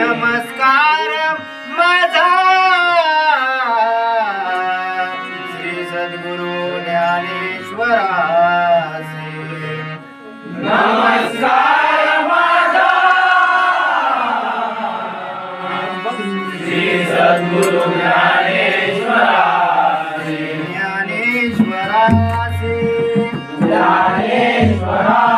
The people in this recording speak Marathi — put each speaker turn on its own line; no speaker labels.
नमस्कार माझा. श्री सद्गुरु ज्ञानेश्वरासी
नमस्कार माझा. श्री सद्गुरु ज्ञानेश्वराजी
ज्ञानेश्वरासी
ज्ञानेश्वराजी